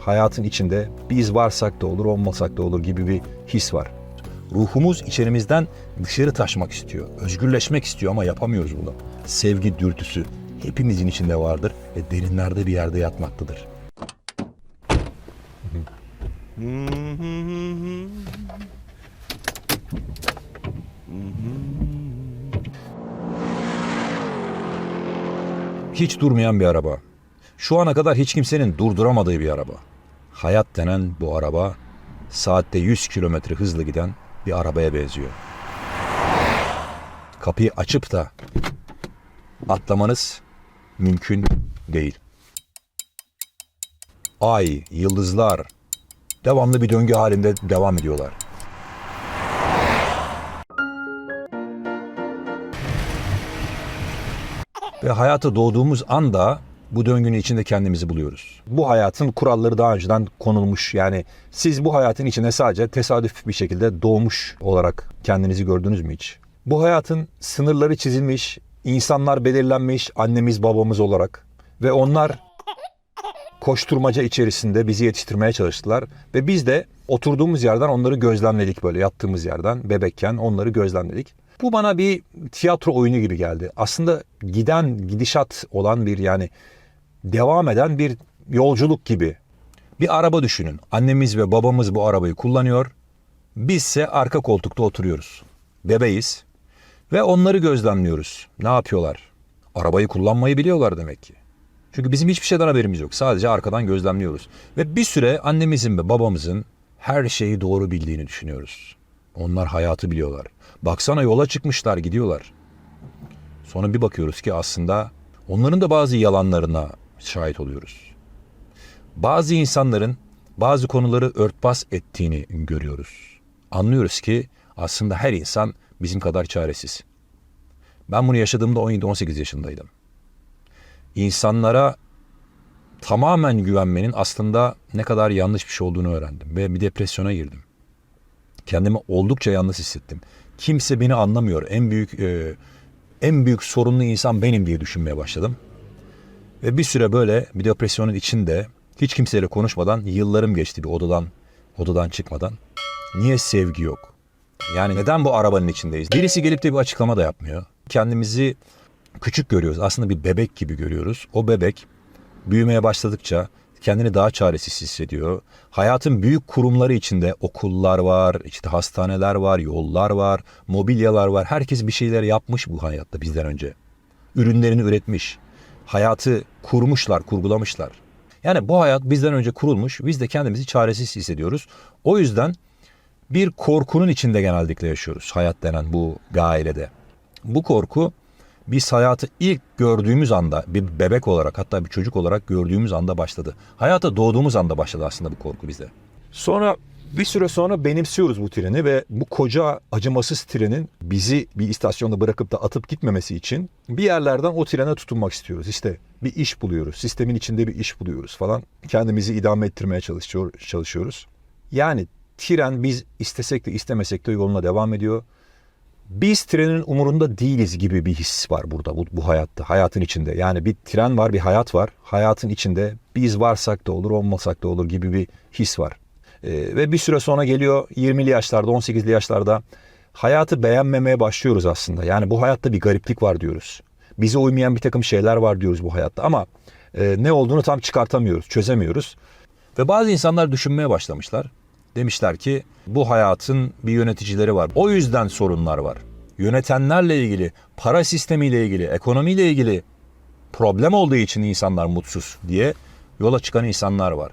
hayatın içinde biz varsak da olur olmasak da olur gibi bir his var. Ruhumuz içerimizden dışarı taşmak istiyor, özgürleşmek istiyor ama yapamıyoruz bunu. Sevgi dürtüsü hepimizin içinde vardır ve derinlerde bir yerde yatmaktadır. Hiç durmayan bir araba. Şu ana kadar hiç kimsenin durduramadığı bir araba. Hayat denen bu araba saatte 100 kilometre hızla giden bir arabaya benziyor. Kapıyı açıp da atlamanız mümkün değil. Ay, yıldızlar devamlı bir döngü halinde devam ediyorlar. Ve hayata doğduğumuz anda bu döngünün içinde kendimizi buluyoruz. Bu hayatın kuralları daha önceden konulmuş. Yani siz bu hayatın içine sadece tesadüf bir şekilde doğmuş olarak kendinizi gördünüz mü hiç? Bu hayatın sınırları çizilmiş, insanlar belirlenmiş annemiz babamız olarak ve onlar koşturmaca içerisinde bizi yetiştirmeye çalıştılar ve biz de oturduğumuz yerden onları gözlemledik böyle yattığımız yerden bebekken onları gözlemledik. Bu bana bir tiyatro oyunu gibi geldi. Aslında giden gidişat olan bir yani devam eden bir yolculuk gibi. Bir araba düşünün. Annemiz ve babamız bu arabayı kullanıyor. Bizse arka koltukta oturuyoruz. Bebeğiz ve onları gözlemliyoruz. Ne yapıyorlar? Arabayı kullanmayı biliyorlar demek ki. Çünkü bizim hiçbir şeyden haberimiz yok. Sadece arkadan gözlemliyoruz. Ve bir süre annemizin ve babamızın her şeyi doğru bildiğini düşünüyoruz. Onlar hayatı biliyorlar. Baksana yola çıkmışlar, gidiyorlar. Sonra bir bakıyoruz ki aslında onların da bazı yalanlarına şahit oluyoruz. Bazı insanların bazı konuları örtbas ettiğini görüyoruz. Anlıyoruz ki aslında her insan bizim kadar çaresiz. Ben bunu yaşadığımda 17-18 yaşındaydım insanlara tamamen güvenmenin aslında ne kadar yanlış bir şey olduğunu öğrendim ve bir depresyona girdim. Kendimi oldukça yalnız hissettim. Kimse beni anlamıyor. En büyük e, en büyük sorunlu insan benim diye düşünmeye başladım. Ve bir süre böyle bir depresyonun içinde hiç kimseyle konuşmadan yıllarım geçti bir odadan odadan çıkmadan. Niye sevgi yok? Yani neden bu arabanın içindeyiz? Birisi gelip de bir açıklama da yapmıyor. Kendimizi küçük görüyoruz. Aslında bir bebek gibi görüyoruz. O bebek büyümeye başladıkça kendini daha çaresiz hissediyor. Hayatın büyük kurumları içinde okullar var, işte hastaneler var, yollar var, mobilyalar var. Herkes bir şeyler yapmış bu hayatta bizden önce. Ürünlerini üretmiş. Hayatı kurmuşlar, kurgulamışlar. Yani bu hayat bizden önce kurulmuş. Biz de kendimizi çaresiz hissediyoruz. O yüzden bir korkunun içinde genellikle yaşıyoruz hayat denen bu gailede. Bu korku biz hayatı ilk gördüğümüz anda bir bebek olarak hatta bir çocuk olarak gördüğümüz anda başladı. Hayata doğduğumuz anda başladı aslında bu korku bizde. Sonra bir süre sonra benimsiyoruz bu treni ve bu koca acımasız trenin bizi bir istasyonda bırakıp da atıp gitmemesi için bir yerlerden o trene tutunmak istiyoruz. İşte bir iş buluyoruz, sistemin içinde bir iş buluyoruz falan. Kendimizi idame ettirmeye çalışıyor, çalışıyoruz. Yani tren biz istesek de istemesek de yoluna devam ediyor biz trenin umurunda değiliz gibi bir his var burada bu, bu hayatta, hayatın içinde. Yani bir tren var, bir hayat var. Hayatın içinde biz varsak da olur, olmasak da olur gibi bir his var. Ee, ve bir süre sonra geliyor 20'li yaşlarda, 18'li yaşlarda hayatı beğenmemeye başlıyoruz aslında. Yani bu hayatta bir gariplik var diyoruz. Bize uymayan bir takım şeyler var diyoruz bu hayatta ama e, ne olduğunu tam çıkartamıyoruz, çözemiyoruz. Ve bazı insanlar düşünmeye başlamışlar. Demişler ki bu hayatın bir yöneticileri var. O yüzden sorunlar var. Yönetenlerle ilgili, para sistemiyle ilgili, ekonomiyle ilgili problem olduğu için insanlar mutsuz diye yola çıkan insanlar var.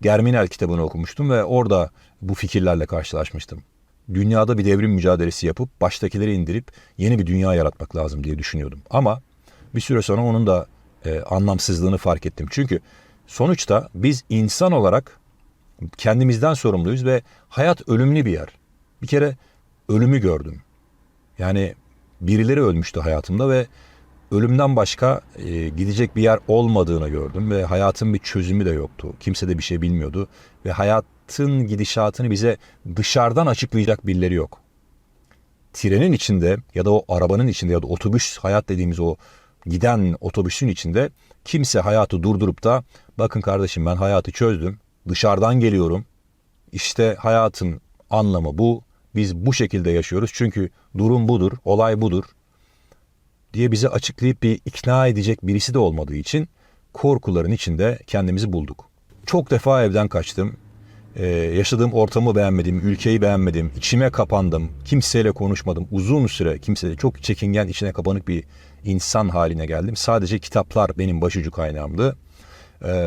Germinal kitabını okumuştum ve orada bu fikirlerle karşılaşmıştım. Dünyada bir devrim mücadelesi yapıp baştakileri indirip yeni bir dünya yaratmak lazım diye düşünüyordum. Ama bir süre sonra onun da e, anlamsızlığını fark ettim. Çünkü sonuçta biz insan olarak kendimizden sorumluyuz ve hayat ölümlü bir yer. Bir kere ölümü gördüm. Yani birileri ölmüştü hayatımda ve ölümden başka e, gidecek bir yer olmadığını gördüm ve hayatın bir çözümü de yoktu. Kimse de bir şey bilmiyordu ve hayatın gidişatını bize dışarıdan açıklayacak birileri yok. Trenin içinde ya da o arabanın içinde ya da otobüs hayat dediğimiz o giden otobüsün içinde kimse hayatı durdurup da bakın kardeşim ben hayatı çözdüm Dışarıdan geliyorum. İşte hayatın anlamı bu. Biz bu şekilde yaşıyoruz. Çünkü durum budur, olay budur diye bize açıklayıp bir ikna edecek birisi de olmadığı için korkuların içinde kendimizi bulduk. Çok defa evden kaçtım. Ee, yaşadığım ortamı beğenmedim, ülkeyi beğenmedim, içime kapandım, kimseyle konuşmadım. Uzun süre kimseyle çok çekingen, içine kapanık bir insan haline geldim. Sadece kitaplar benim başucu kaynağımdı. Ee,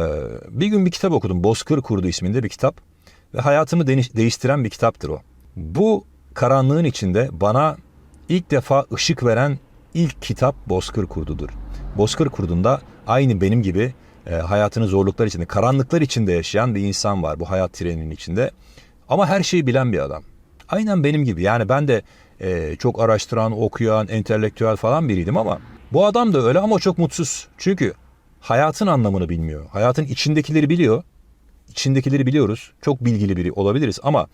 bir gün bir kitap okudum. Bozkır Kurdu isminde bir kitap. Ve hayatımı deni- değiştiren bir kitaptır o. Bu karanlığın içinde bana ilk defa ışık veren ilk kitap Bozkır Kurdu'dur. Bozkır Kurdu'nda aynı benim gibi e, hayatını zorluklar içinde, karanlıklar içinde yaşayan bir insan var bu hayat treninin içinde. Ama her şeyi bilen bir adam. Aynen benim gibi. Yani ben de e, çok araştıran, okuyan, entelektüel falan biriydim ama bu adam da öyle ama çok mutsuz. Çünkü hayatın anlamını bilmiyor. Hayatın içindekileri biliyor. İçindekileri biliyoruz. Çok bilgili biri olabiliriz ama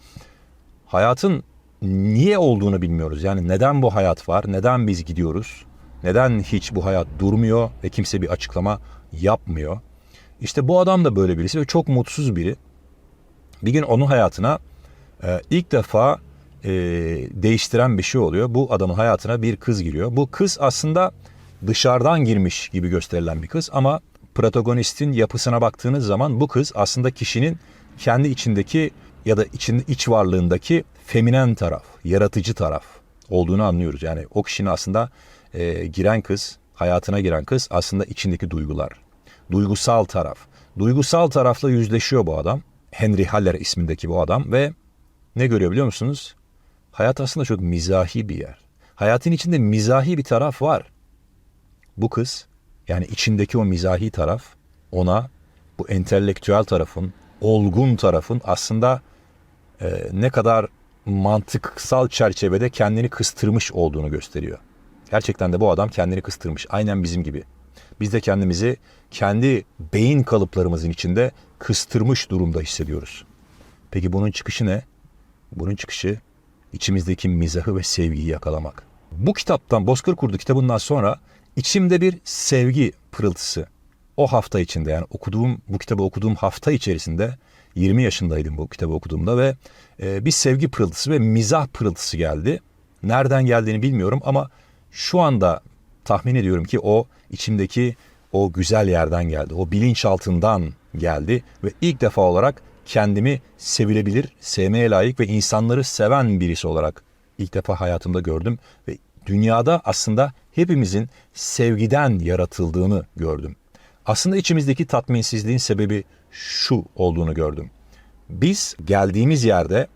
hayatın niye olduğunu bilmiyoruz. Yani neden bu hayat var? Neden biz gidiyoruz? Neden hiç bu hayat durmuyor ve kimse bir açıklama yapmıyor? İşte bu adam da böyle birisi ve çok mutsuz biri. Bir gün onun hayatına e, ilk defa e, değiştiren bir şey oluyor. Bu adamın hayatına bir kız giriyor. Bu kız aslında dışarıdan girmiş gibi gösterilen bir kız ama protagonistin yapısına baktığınız zaman bu kız aslında kişinin kendi içindeki ya da için, iç varlığındaki feminen taraf, yaratıcı taraf olduğunu anlıyoruz. Yani o kişinin aslında e, giren kız, hayatına giren kız aslında içindeki duygular. Duygusal taraf. Duygusal tarafla yüzleşiyor bu adam. Henry Haller ismindeki bu adam ve ne görüyor biliyor musunuz? Hayat aslında çok mizahi bir yer. Hayatın içinde mizahi bir taraf var. Bu kız yani içindeki o mizahi taraf ona bu entelektüel tarafın, olgun tarafın aslında e, ne kadar mantıksal çerçevede kendini kıstırmış olduğunu gösteriyor. Gerçekten de bu adam kendini kıstırmış. Aynen bizim gibi. Biz de kendimizi kendi beyin kalıplarımızın içinde kıstırmış durumda hissediyoruz. Peki bunun çıkışı ne? Bunun çıkışı içimizdeki mizahı ve sevgiyi yakalamak. Bu kitaptan Bozkır Kurdu kitabından sonra içimde bir sevgi pırıltısı. O hafta içinde yani okuduğum bu kitabı okuduğum hafta içerisinde 20 yaşındaydım bu kitabı okuduğumda ve e, bir sevgi pırıltısı ve mizah pırıltısı geldi. Nereden geldiğini bilmiyorum ama şu anda tahmin ediyorum ki o içimdeki o güzel yerden geldi. O bilinçaltından geldi ve ilk defa olarak kendimi sevilebilir, sevmeye layık ve insanları seven birisi olarak ilk defa hayatımda gördüm ve dünyada aslında hepimizin sevgiden yaratıldığını gördüm. Aslında içimizdeki tatminsizliğin sebebi şu olduğunu gördüm. Biz geldiğimiz yerde,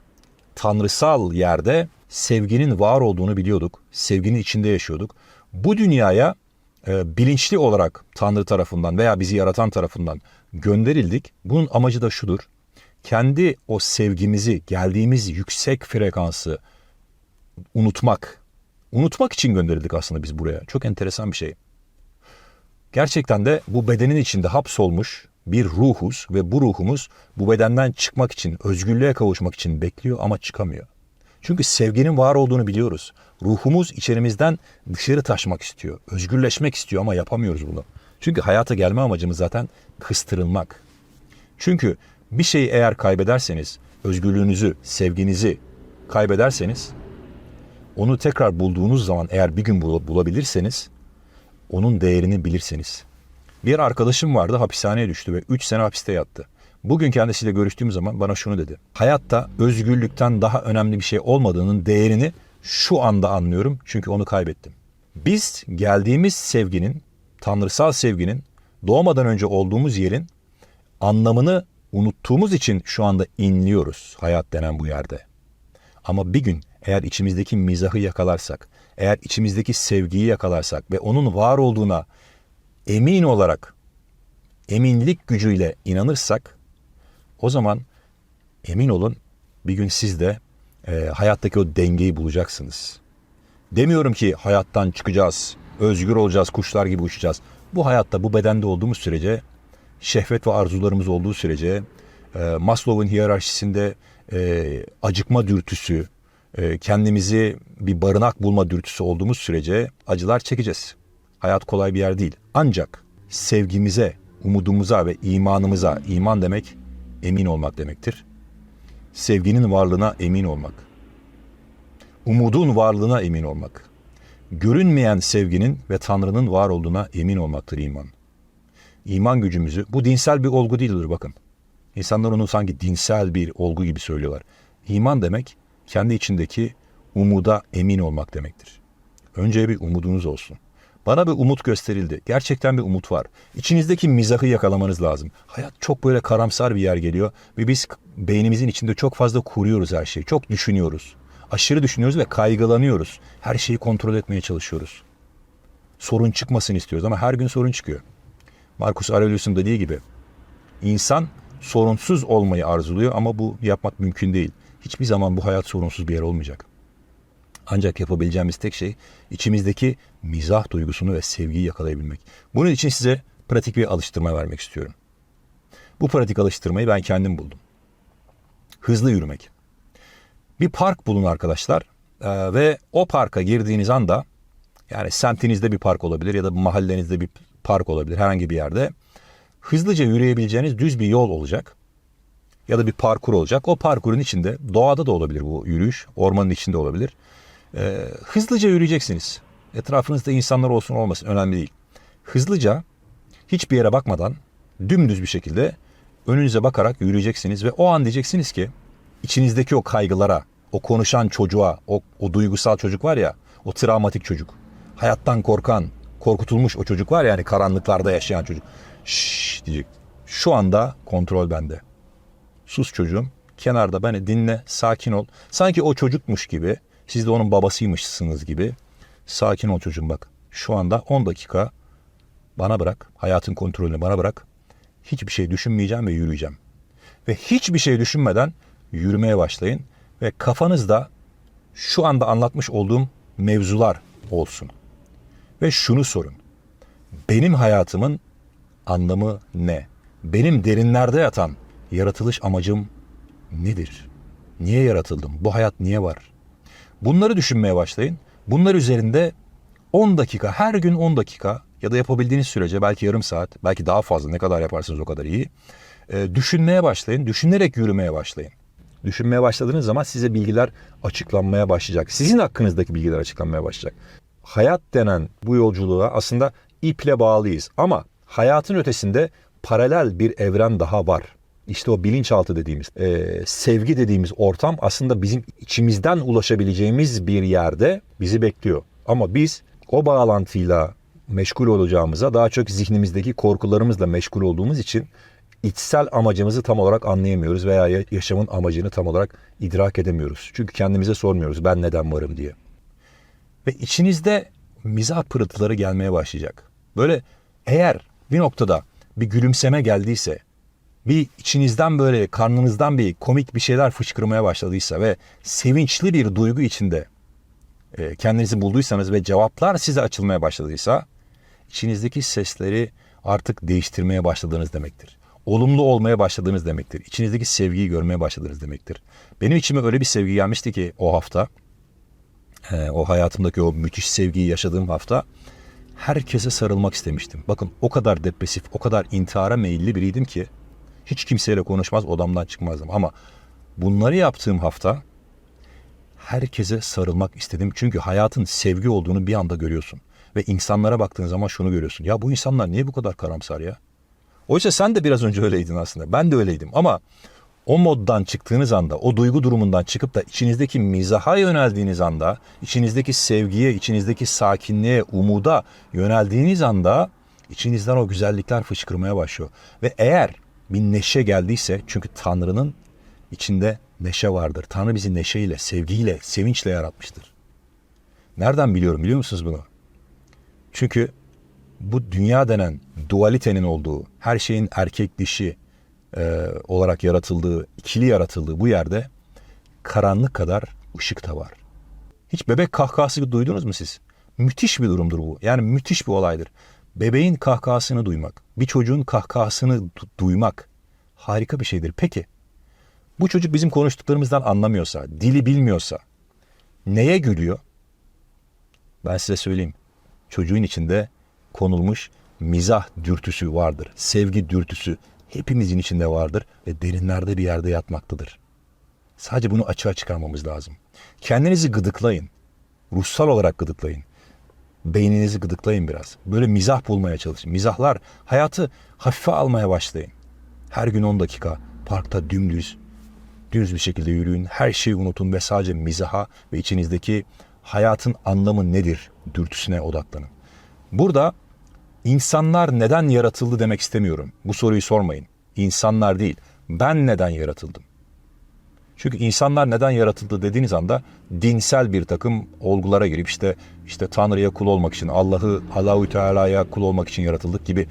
tanrısal yerde sevginin var olduğunu biliyorduk. Sevginin içinde yaşıyorduk. Bu dünyaya e, bilinçli olarak Tanrı tarafından veya bizi yaratan tarafından gönderildik. Bunun amacı da şudur. Kendi o sevgimizi, geldiğimiz yüksek frekansı unutmak. Unutmak için gönderildik aslında biz buraya. Çok enteresan bir şey. Gerçekten de bu bedenin içinde hapsolmuş bir ruhuz ve bu ruhumuz bu bedenden çıkmak için, özgürlüğe kavuşmak için bekliyor ama çıkamıyor. Çünkü sevginin var olduğunu biliyoruz. Ruhumuz içerimizden dışarı taşmak istiyor, özgürleşmek istiyor ama yapamıyoruz bunu. Çünkü hayata gelme amacımız zaten kıstırılmak. Çünkü bir şeyi eğer kaybederseniz, özgürlüğünüzü, sevginizi kaybederseniz, onu tekrar bulduğunuz zaman eğer bir gün bulabilirseniz, onun değerini bilirseniz. Bir arkadaşım vardı hapishaneye düştü ve 3 sene hapiste yattı. Bugün kendisiyle görüştüğüm zaman bana şunu dedi. Hayatta özgürlükten daha önemli bir şey olmadığının değerini şu anda anlıyorum çünkü onu kaybettim. Biz geldiğimiz sevginin, tanrısal sevginin doğmadan önce olduğumuz yerin anlamını unuttuğumuz için şu anda inliyoruz hayat denen bu yerde. Ama bir gün eğer içimizdeki mizahı yakalarsak, eğer içimizdeki sevgiyi yakalarsak ve onun var olduğuna emin olarak, eminlik gücüyle inanırsak, o zaman emin olun bir gün siz de e, hayattaki o dengeyi bulacaksınız. Demiyorum ki hayattan çıkacağız, özgür olacağız, kuşlar gibi uçacağız. Bu hayatta, bu bedende olduğumuz sürece, şehvet ve arzularımız olduğu sürece, e, Maslow'un hiyerarşisinde e, acıkma dürtüsü, kendimizi bir barınak bulma dürtüsü olduğumuz sürece acılar çekeceğiz. Hayat kolay bir yer değil. Ancak sevgimize, umudumuza ve imanımıza, iman demek emin olmak demektir. Sevginin varlığına emin olmak. Umudun varlığına emin olmak. Görünmeyen sevginin ve Tanrı'nın var olduğuna emin olmaktır iman. İman gücümüzü, bu dinsel bir olgu değildir bakın. İnsanlar onu sanki dinsel bir olgu gibi söylüyorlar. İman demek kendi içindeki umuda emin olmak demektir. Önce bir umudunuz olsun. Bana bir umut gösterildi. Gerçekten bir umut var. İçinizdeki mizahı yakalamanız lazım. Hayat çok böyle karamsar bir yer geliyor ve biz beynimizin içinde çok fazla kuruyoruz her şeyi. Çok düşünüyoruz. Aşırı düşünüyoruz ve kaygılanıyoruz. Her şeyi kontrol etmeye çalışıyoruz. Sorun çıkmasın istiyoruz ama her gün sorun çıkıyor. Marcus Aurelius'un dediği gibi insan sorunsuz olmayı arzuluyor ama bu yapmak mümkün değil. Hiçbir zaman bu hayat sorunsuz bir yer olmayacak. Ancak yapabileceğimiz tek şey içimizdeki mizah duygusunu ve sevgiyi yakalayabilmek. Bunun için size pratik bir alıştırma vermek istiyorum. Bu pratik alıştırmayı ben kendim buldum. Hızlı yürümek. Bir park bulun arkadaşlar ve o parka girdiğiniz anda yani semtinizde bir park olabilir ya da mahallenizde bir park olabilir herhangi bir yerde. Hızlıca yürüyebileceğiniz düz bir yol olacak ya da bir parkur olacak. O parkurun içinde doğada da olabilir bu yürüyüş, ormanın içinde olabilir. Ee, hızlıca yürüyeceksiniz. Etrafınızda insanlar olsun olmasın önemli değil. Hızlıca hiçbir yere bakmadan dümdüz bir şekilde önünüze bakarak yürüyeceksiniz ve o an diyeceksiniz ki içinizdeki o kaygılara, o konuşan çocuğa, o, o duygusal çocuk var ya, o travmatik çocuk, hayattan korkan, korkutulmuş o çocuk var ya yani karanlıklarda yaşayan çocuk. Şşş diyecek. Şu anda kontrol bende. Sus çocuğum. Kenarda beni dinle, sakin ol. Sanki o çocukmuş gibi, siz de onun babasıymışsınız gibi. Sakin ol çocuğum bak. Şu anda 10 dakika bana bırak, hayatın kontrolünü bana bırak. Hiçbir şey düşünmeyeceğim ve yürüyeceğim. Ve hiçbir şey düşünmeden yürümeye başlayın ve kafanızda şu anda anlatmış olduğum mevzular olsun. Ve şunu sorun. Benim hayatımın anlamı ne? Benim derinlerde yatan yaratılış amacım nedir? Niye yaratıldım? Bu hayat niye var? Bunları düşünmeye başlayın. Bunlar üzerinde 10 dakika, her gün 10 dakika ya da yapabildiğiniz sürece belki yarım saat, belki daha fazla ne kadar yaparsanız o kadar iyi. e, düşünmeye başlayın, düşünerek yürümeye başlayın. Düşünmeye başladığınız zaman size bilgiler açıklanmaya başlayacak. Sizin hakkınızdaki bilgiler açıklanmaya başlayacak. Hayat denen bu yolculuğa aslında iple bağlıyız ama hayatın ötesinde paralel bir evren daha var. İşte o bilinçaltı dediğimiz, e, sevgi dediğimiz ortam aslında bizim içimizden ulaşabileceğimiz bir yerde bizi bekliyor. Ama biz o bağlantıyla meşgul olacağımıza daha çok zihnimizdeki korkularımızla meşgul olduğumuz için içsel amacımızı tam olarak anlayamıyoruz veya ya- yaşamın amacını tam olarak idrak edemiyoruz. Çünkü kendimize sormuyoruz ben neden varım diye. Ve içinizde mizah pırıltıları gelmeye başlayacak. Böyle eğer bir noktada bir gülümseme geldiyse, bir içinizden böyle karnınızdan bir komik bir şeyler fışkırmaya başladıysa ve sevinçli bir duygu içinde e, kendinizi bulduysanız ve cevaplar size açılmaya başladıysa içinizdeki sesleri artık değiştirmeye başladığınız demektir. Olumlu olmaya başladığınız demektir. İçinizdeki sevgiyi görmeye başladığınız demektir. Benim içime öyle bir sevgi gelmişti ki o hafta, e, o hayatımdaki o müthiş sevgiyi yaşadığım hafta herkese sarılmak istemiştim. Bakın o kadar depresif, o kadar intihara meyilli biriydim ki hiç kimseyle konuşmaz, odamdan çıkmazdım. Ama bunları yaptığım hafta herkese sarılmak istedim. Çünkü hayatın sevgi olduğunu bir anda görüyorsun. Ve insanlara baktığın zaman şunu görüyorsun. Ya bu insanlar niye bu kadar karamsar ya? Oysa sen de biraz önce öyleydin aslında. Ben de öyleydim ama o moddan çıktığınız anda, o duygu durumundan çıkıp da içinizdeki mizaha yöneldiğiniz anda, içinizdeki sevgiye, içinizdeki sakinliğe, umuda yöneldiğiniz anda içinizden o güzellikler fışkırmaya başlıyor. Ve eğer bir neşe geldiyse çünkü Tanrı'nın içinde neşe vardır. Tanrı bizi neşeyle, sevgiyle, sevinçle yaratmıştır. Nereden biliyorum biliyor musunuz bunu? Çünkü bu dünya denen dualitenin olduğu, her şeyin erkek dişi e, olarak yaratıldığı, ikili yaratıldığı bu yerde karanlık kadar ışık da var. Hiç bebek kahkahası duydunuz mu siz? Müthiş bir durumdur bu. Yani müthiş bir olaydır. Bebeğin kahkahasını duymak, bir çocuğun kahkahasını du- duymak harika bir şeydir. Peki bu çocuk bizim konuştuklarımızdan anlamıyorsa, dili bilmiyorsa neye gülüyor? Ben size söyleyeyim. Çocuğun içinde konulmuş mizah dürtüsü vardır. Sevgi dürtüsü, hepimizin içinde vardır ve derinlerde bir yerde yatmaktadır. Sadece bunu açığa çıkarmamız lazım. Kendinizi gıdıklayın. Ruhsal olarak gıdıklayın. Beyninizi gıdıklayın biraz. Böyle mizah bulmaya çalışın. Mizahlar hayatı hafife almaya başlayın. Her gün 10 dakika parkta dümdüz, düz bir şekilde yürüyün. Her şeyi unutun ve sadece mizaha ve içinizdeki hayatın anlamı nedir dürtüsüne odaklanın. Burada insanlar neden yaratıldı demek istemiyorum. Bu soruyu sormayın. İnsanlar değil. Ben neden yaratıldım? Çünkü insanlar neden yaratıldı dediğiniz anda dinsel bir takım olgulara girip işte işte Tanrı'ya kul olmak için, Allah'ı Allahü Teala'ya kul olmak için yaratıldık gibi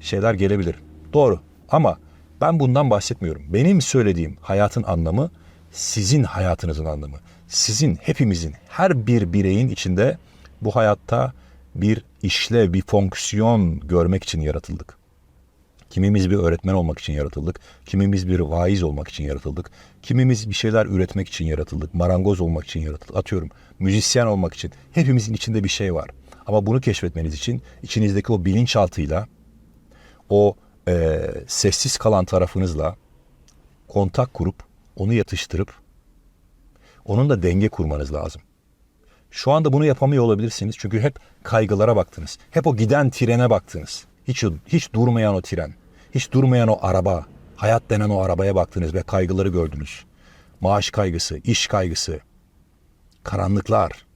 şeyler gelebilir. Doğru. Ama ben bundan bahsetmiyorum. Benim söylediğim hayatın anlamı sizin hayatınızın anlamı. Sizin hepimizin her bir bireyin içinde bu hayatta bir işlev, bir fonksiyon görmek için yaratıldık. Kimimiz bir öğretmen olmak için yaratıldık. Kimimiz bir vaiz olmak için yaratıldık. Kimimiz bir şeyler üretmek için yaratıldık. Marangoz olmak için yaratıldık. Atıyorum müzisyen olmak için. Hepimizin içinde bir şey var. Ama bunu keşfetmeniz için içinizdeki o bilinçaltıyla, o e, sessiz kalan tarafınızla kontak kurup, onu yatıştırıp, onunla denge kurmanız lazım. Şu anda bunu yapamıyor olabilirsiniz çünkü hep kaygılara baktınız. Hep o giden trene baktınız. Hiç hiç durmayan o tren, hiç durmayan o araba, hayat denen o arabaya baktınız ve kaygıları gördünüz. Maaş kaygısı, iş kaygısı, karanlıklar.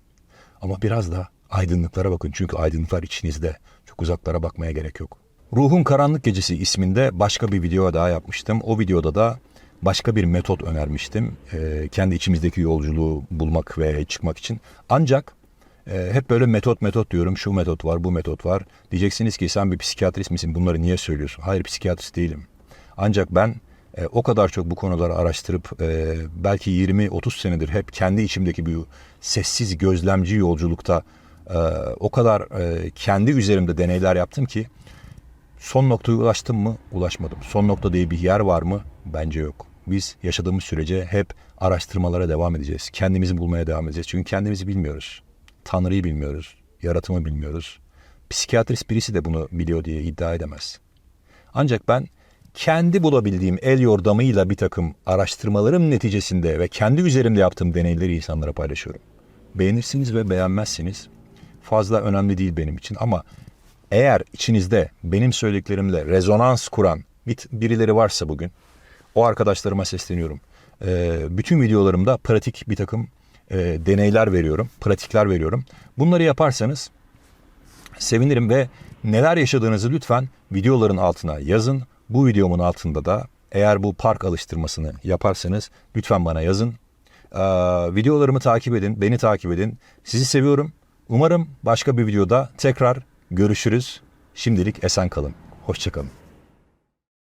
Ama biraz da aydınlıklara bakın çünkü aydınlıklar içinizde. Çok uzaklara bakmaya gerek yok. Ruhun Karanlık Gecesi isminde başka bir video daha yapmıştım. O videoda da başka bir metot önermiştim. Ee, kendi içimizdeki yolculuğu bulmak ve çıkmak için. Ancak e, hep böyle metot metot diyorum. Şu metot var, bu metot var. Diyeceksiniz ki sen bir psikiyatrist misin? Bunları niye söylüyorsun? Hayır psikiyatrist değilim. Ancak ben e, o kadar çok bu konuları araştırıp e, belki 20-30 senedir hep kendi içimdeki bir sessiz gözlemci yolculukta e, o kadar e, kendi üzerimde deneyler yaptım ki son noktaya ulaştım mı? Ulaşmadım. Son nokta diye bir yer var mı? Bence yok. Biz yaşadığımız sürece hep araştırmalara devam edeceğiz. Kendimizi bulmaya devam edeceğiz. Çünkü kendimizi bilmiyoruz. Tanrı'yı bilmiyoruz. Yaratımı bilmiyoruz. Psikiyatrist birisi de bunu biliyor diye iddia edemez. Ancak ben kendi bulabildiğim el yordamıyla bir takım araştırmalarım neticesinde ve kendi üzerimde yaptığım deneyleri insanlara paylaşıyorum. Beğenirsiniz ve beğenmezsiniz. Fazla önemli değil benim için ama eğer içinizde benim söylediklerimle rezonans kuran bir- birileri varsa bugün o arkadaşlarıma sesleniyorum. Ee, bütün videolarımda pratik bir takım e, deneyler veriyorum, pratikler veriyorum. Bunları yaparsanız sevinirim ve neler yaşadığınızı lütfen videoların altına yazın. Bu videomun altında da eğer bu park alıştırmasını yaparsanız lütfen bana yazın. Ee, videolarımı takip edin, beni takip edin. Sizi seviyorum. Umarım başka bir videoda tekrar görüşürüz. Şimdilik esen kalın. Hoşçakalın.